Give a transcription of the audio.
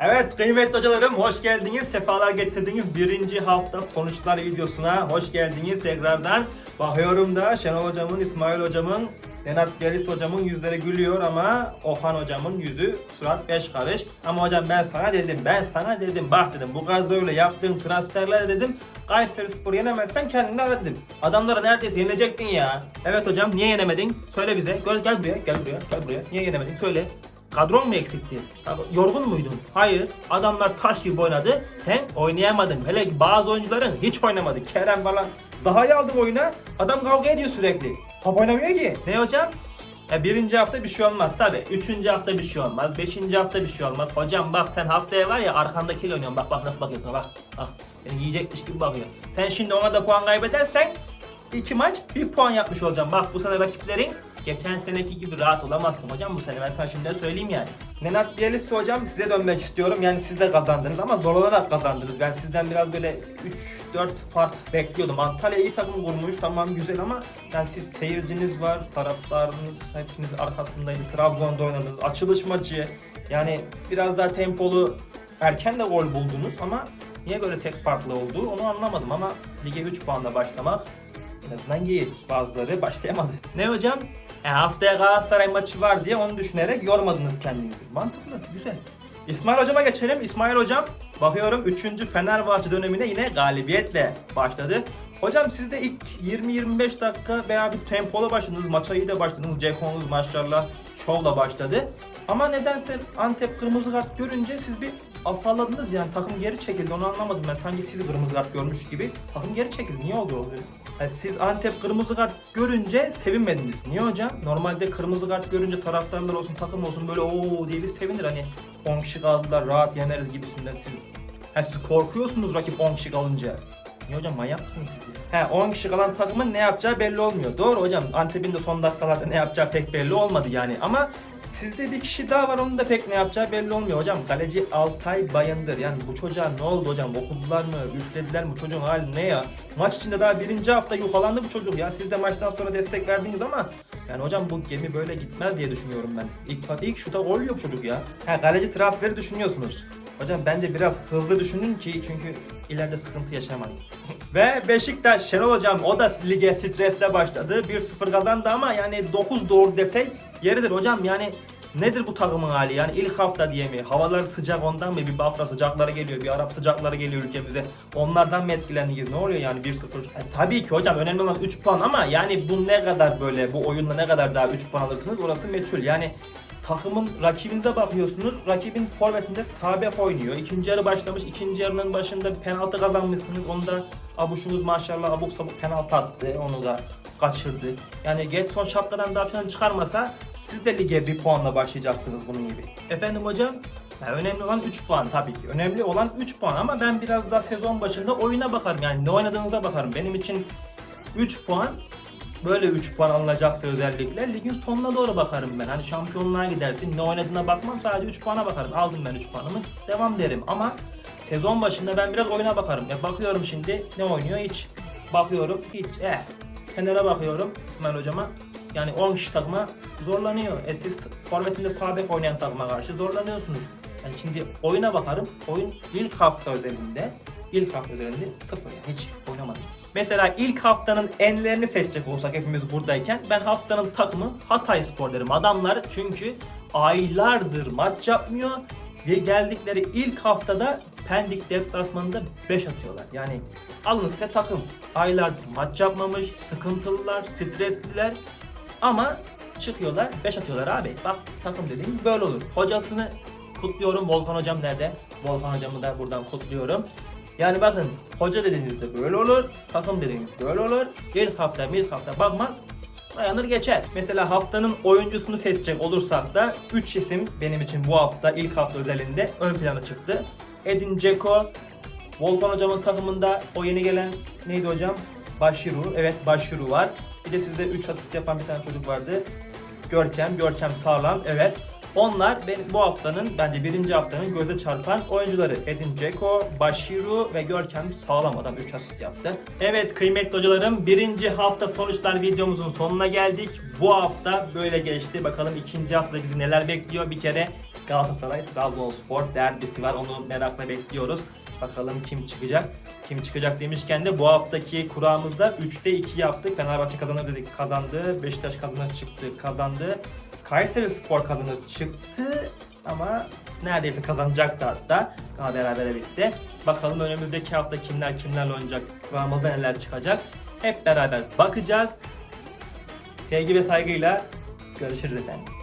Evet kıymetli hocalarım hoş geldiniz. Sefalar getirdiniz. Birinci hafta sonuçlar videosuna hoş geldiniz tekrardan. Bakıyorum da Şenol hocamın, İsmail hocamın, Nenat Gelis hocamın yüzleri gülüyor ama Ohan hocamın yüzü surat beş karış. Ama hocam ben sana dedim, ben sana dedim. Bak dedim bu kadroyla yaptığın transferler dedim. Kayseri Spor yenemezsen kendini ara dedim. Adamları neredeyse yenecektin ya. Evet hocam niye yenemedin? Söyle bize. Gel, gel buraya, gel buraya, gel buraya. Niye yenemedin? Söyle. Kadron mu eksikti? Yorgun muydun? Hayır. Adamlar taş gibi oynadı. Sen oynayamadın. Hele bazı oyuncuların hiç oynamadı. Kerem falan. Daha iyi aldım oyuna. Adam kavga ediyor sürekli. Top oynamıyor ki. Ne hocam? E, birinci hafta bir şey olmaz tabi. Üçüncü hafta bir şey olmaz. Beşinci hafta bir şey olmaz. Hocam bak sen haftaya var ya arkandakiyle oynuyorsun. Bak bak nasıl bakıyorsun bak. Bak. Seni yiyecekmiş gibi bakıyor. Sen şimdi ona da puan kaybedersen iki maç bir puan yapmış olacağım. Bak bu sene rakiplerin geçen seneki gibi rahat olamazsın hocam bu sene. Ben sana şimdiden söyleyeyim yani. Nenat Bielitsa hocam size dönmek istiyorum. Yani siz de kazandınız ama zorlanarak kazandınız. Ben sizden biraz böyle 3-4 fark bekliyordum. Antalya iyi takım kurmuş tamam güzel ama yani siz seyirciniz var, taraftarınız hepiniz arkasındaydı. Trabzon'da oynadınız. Açılış maçı yani biraz daha tempolu erken de gol buldunuz ama niye böyle tek farklı oldu onu anlamadım ama lige 3 puanla başlamak en azından iyi. Bazıları başlayamadı. Ne hocam? E haftaya Galatasaray maçı var diye onu düşünerek yormadınız kendinizi. Mantıklı, güzel. İsmail hocama geçelim. İsmail hocam bakıyorum 3. Fenerbahçe dönemine yine galibiyetle başladı. Hocam siz de ilk 20-25 dakika veya bir tempolu başladınız. Maça iyi de başladınız. Cekonuz maçlarla şovla başladı. Ama nedense Antep kırmızı kart görünce siz bir afalladınız yani takım geri çekildi onu anlamadım ben sanki siz kırmızı kart görmüş gibi takım geri çekildi niye oldu o böyle? Yani siz Antep kırmızı kart görünce sevinmediniz. Niye hocam? Normalde kırmızı kart görünce taraftarlar olsun takım olsun böyle ooo diye bir sevinir hani 10 kişi kaldılar rahat yeneriz gibisinden siz. Yani siz korkuyorsunuz rakip 10 kişi kalınca. Niye hocam manyak mısınız siz? He 10 kişi kalan takımın ne yapacağı belli olmuyor. Doğru hocam Antep'in de son dakikalarda ne yapacağı pek belli olmadı yani ama Sizde bir kişi daha var onun da pek ne yapacağı belli olmuyor hocam. Kaleci Altay Bayındır. Yani bu çocuğa ne oldu hocam? Okudular mı? Üflediler mi? Çocuğun hali ne ya? Maç içinde daha birinci hafta yuhalandı bu çocuk ya. Siz de maçtan sonra destek verdiniz ama yani hocam bu gemi böyle gitmez diye düşünüyorum ben. İlk, ilk şuta gol yok çocuk ya. Ha kaleci transferi düşünüyorsunuz. Hocam bence biraz hızlı düşünün ki çünkü ileride sıkıntı yaşamayın. Ve Beşiktaş Şenol hocam o da lige stresle başladı. 1-0 kazandı ama yani 9 doğru desek yeridir hocam yani Nedir bu takımın hali yani ilk hafta diye mi? Havalar sıcak ondan mı? Bir Bafra sıcakları geliyor, bir Arap sıcakları geliyor ülkemize. Onlardan mı etkilendiniz? Ne oluyor yani 1-0? E, tabii ki hocam önemli olan 3 puan ama yani bu ne kadar böyle bu oyunda ne kadar daha 3 puan alırsınız orası meçhul. Yani takımın rakibinize bakıyorsunuz. Rakibin forvetinde sabek oynuyor. İkinci yarı başlamış. ikinci yarının başında bir penaltı kazanmışsınız. Onda abuşunuz maşallah abuk sabuk penaltı attı. Onu da kaçırdı. Yani geç son şartlardan daha falan çıkarmasa siz de lige bir puanla başlayacaktınız bunun gibi. Efendim hocam? Yani önemli olan 3 puan tabii ki. Önemli olan 3 puan ama ben biraz daha sezon başında oyuna bakarım. Yani ne oynadığınıza bakarım. Benim için 3 puan böyle 3 puan alınacaksa özellikle ligin sonuna doğru bakarım ben. Hani şampiyonluğa gidersin ne oynadığına bakmam sadece 3 puana bakarım. Aldım ben 3 puanımı devam derim ama sezon başında ben biraz oyuna bakarım. Ya bakıyorum şimdi ne oynuyor hiç. Bakıyorum hiç eh. Kenara bakıyorum İsmail hocama. Yani 10 kişi takıma zorlanıyor. E siz forvetinde sağ bek oynayan takıma karşı zorlanıyorsunuz. Yani şimdi oyuna bakarım. Oyun ilk hafta özelinde ilk hafta özelinde sıfır yani hiç oynamadınız. Mesela ilk haftanın enlerini seçecek olsak hepimiz buradayken ben haftanın takımı Hatay Spor derim. Adamlar çünkü aylardır maç yapmıyor ve geldikleri ilk haftada Pendik deplasmanında 5 atıyorlar. Yani alın size takım. Aylardır maç yapmamış, sıkıntılılar, stresliler ama çıkıyorlar 5 atıyorlar abi. Bak takım dediğim böyle olur. Hocasını kutluyorum. Volkan hocam nerede? Volkan hocamı da buradan kutluyorum. Yani bakın hoca dediğinizde böyle olur, takım dediğiniz böyle olur. İlk hafta, ilk hafta bakmaz, dayanır geçer. Mesela haftanın oyuncusunu seçecek olursak da 3 isim benim için bu hafta ilk hafta özelinde ön plana çıktı. Edin Dzeko, Volkan hocamın takımında o yeni gelen neydi hocam? Başiru. Evet Başiru var. Bir de sizde 3 asist yapan bir tane çocuk vardı. Görkem, Görkem sağlam. Evet. Onlar benim bu haftanın bence birinci haftanın göze çarpan oyuncuları. Edin Dzeko, Bashiru ve Görkem sağlam adam 3 asist yaptı. Evet kıymetli hocalarım birinci hafta sonuçlar videomuzun sonuna geldik. Bu hafta böyle geçti. Bakalım ikinci hafta bizi neler bekliyor. Bir kere Galatasaray Trabzonspor derbisi var. Onu merakla bekliyoruz. Bakalım kim çıkacak. Kim çıkacak demişken de bu haftaki kuramızda 3'te 2 yaptık. Fenerbahçe kazanır dedik kazandı. Beşiktaş kazanır çıktı kazandı. Kayseri Spor kazanır çıktı. Ama neredeyse kazanacaktı hatta. Daha beraber bitti. Bakalım önümüzdeki hafta kimler kimlerle oynayacak. Kuramızda neler çıkacak. Hep beraber bakacağız. Sevgi ve saygıyla görüşürüz efendim.